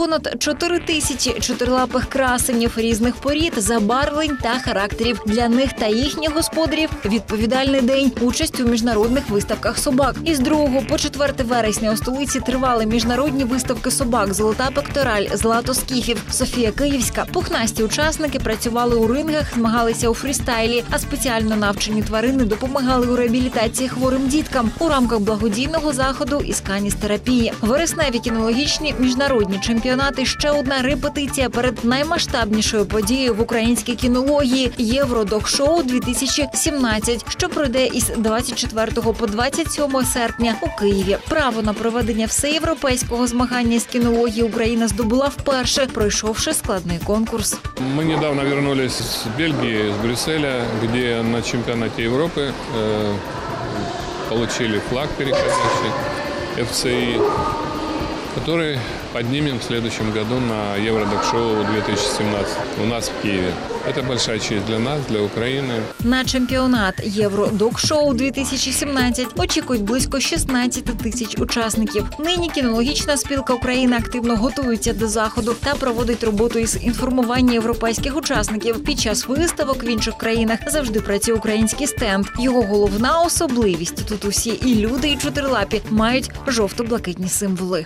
понад 4 тисячі чотирилапих красенів різних порід, забарвлень та характерів. Для них та їхніх господарів відповідальний день. Участь у міжнародних виставках собак. Із 2 по 4 вересня у столиці тривали міжнародні виставки собак Золота пектораль, Злато скіфів, Софія Київська. Пухнасті учасники працювали у рингах, змагалися у фрістайлі, а спеціально навчені тварини допомагали у реабілітації хворим діткам у рамках благодійного заходу із каністерапії. Вересневі кінологічні міжнародні чемпіонати ще одна репетиція перед наймасштабнішою подією в українській кінології Євродок-шоу 2017, що пройде із 24 по 27 серпня у Києві. Право на проведення всеєвропейського змагання з кінології Україна здобула вперше, пройшовши складний конкурс. Мы недавно вернулись с Бельгии, с Брюсселя, где на чемпионате Европы э, получили флаг переходящий FCI, который поднимем в следующем году на Евродок-шоу 2017 у нас в Киеве. Это большая честь для нас, для Украины. На чемпіонат Євродок-шоу 2017 очікують близько 16 тисяч учасників. Нині кінологічна спілка України активно готується до заходу та проводить роботу із інформування європейських учасників. Під час виставок в інших країнах завжди працює український стенд. Його головна особливість тут усі і люди, і чотирилапі мають жовто-блакитні символи.